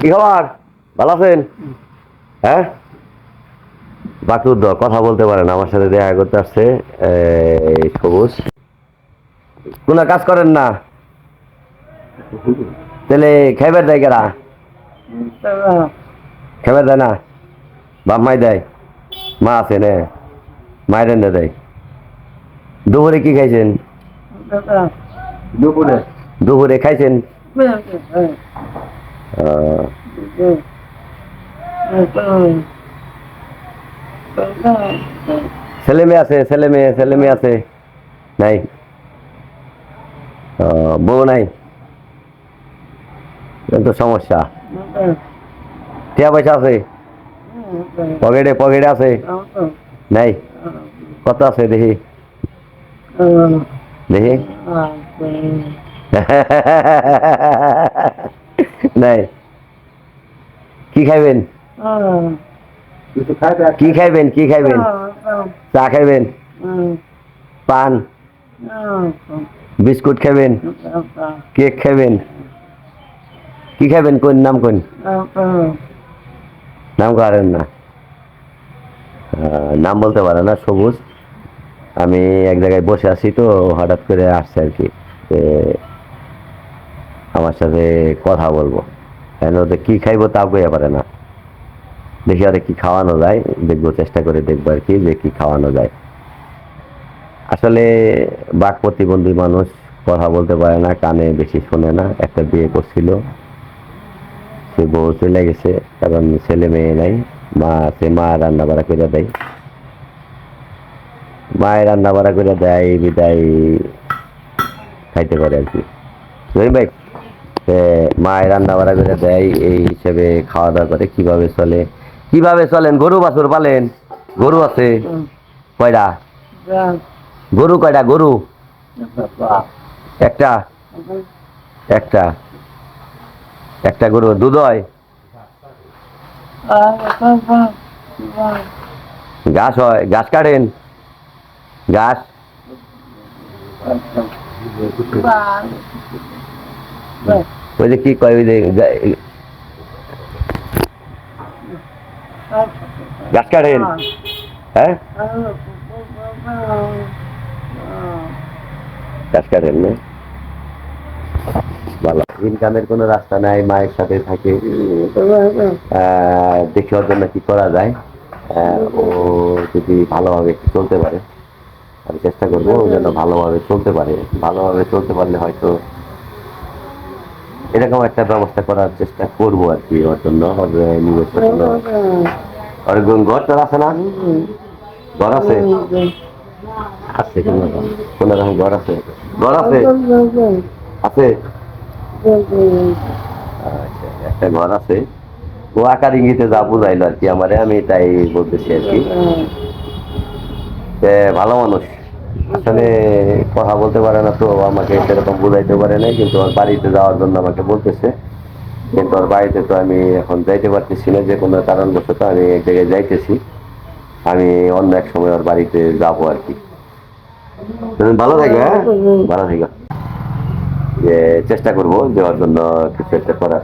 কি খবর? ভালো আছেন? হ্যাঁ? বাকুদ্দ কথা বলতে পারেন, আমার সাথে দেখা করতে আসছে সবুজ। কোনো কাজ করেন না? তাহলে খাইবার দেয় কেরা? খাইবার দেয় না? বাপ মাই দেয়? মা আছে নে? মায়ের দেয়? দুপুরে কি খাইছেন? দুপুরে। দুপুরে খাইছেন? ছেলে মেয়ে আছে ছেলে মেয়ে ছেলে মেয়ে আছে। নাই? বউ নাই? তো সমস্যা। টিয়া পয়সা আছে? পকেটে পকেটে আছে? নাই? কত আছে দেখি। দেখি। নাই। কি খাইবেন? কি খাইবেন? কি খাইবেন? চা খাইবেন? পান? বিস্কুট খাবেন কেক খাবেন কি খাবেন কোন নাম কোন? নাম করেন না? নাম বলতে পারে না, সবুজ। আমি এক জায়গায় বসে আছি তো, হঠাৎ করে আসছে আর কি আমার সাথে কথা বলব। কেন ওদের কি খাইবো তাও কইয়া পারে না। দেখি আরে কি খাওয়ানো যায়, দেখব, চেষ্টা করে দেখব আর কি যে কি খাওয়ানো যায়। আসলে বাক প্রতিবন্ধী মানুষ কথা বলতে পারে না, কানে বেশি শোনে না, একটা বিয়ে করছিল। সে বউ চলে গেছে, কারণ ছেলে মেয়ে নাই, মা আছে, মা রান্না বাড়া করে দেয়। মায়ের রান্না বাড়া করে দেয় বিদায় খাইতে পারে আর কি। ভাই মায়ের রান্না বাড়া করে দেয় এই হিসেবে খাওয়া দাওয়া করে কীভাবে চলে? কীভাবে চলেন? গরু বাছুর পালেন? গরু আছে? কয়টা? গরু কয়টা? গরু? একটা। একটা। একটা গরু। দুধ হয়? ঘাস হয়? ঘাস কাটেন? ঘাস ওই যে কি কয় ওই যে গা- ঘাস কাটেন? হ্যাঁ? ঘাস কাটেন না? ভালো। ইনকামের কোনো রাস্তা নাই মায়ের সাথে থাকে। আহ, দেখি ওর জন্য কি করা যায়? ও যদি ভালোভাবে চলতে পারে। আমি চেষ্টা করব যেন ভালোভাবে চলতে পারে। ভালোভাবে চলতে পারলে হয়তো এরকম একটা ব্যবস্থা করার চেষ্টা করব আর কি ওর জন্য ওর নিজস্ব কোনো ঘর টর আছে না? ঘর আছে? আছে কোনো রকম কোনো রকম ঘর আছে? ঘর আছে? আছে? আচ্ছা, একটা ঘর আছে। ও আকার ইঙ্গিতে যা বুঝাইলো আর কি আমারে আমি তাই বলতেছি আর কি। যে ভালো মানুষ। আসলে কথা বলতে পারে না তো, আমাকে সেরকম বুঝাইতে পারে না কিন্তু ওর বাড়িতে যাওয়ার জন্য আমাকে বলতেছে। কিন্তু ওর বাড়িতে তো আমি এখন যাইতে পারতেছি না, যে কোনো কারণবশত আমি এক জায়গায় যাইতেছি। আমি অন্য এক সময় ওর বাড়িতে যাব আর কি। ভালো থাকো হ্যাঁ? ভালো থাকো। যে চেষ্টা করব যে ওর জন্য কিছু একটা করার।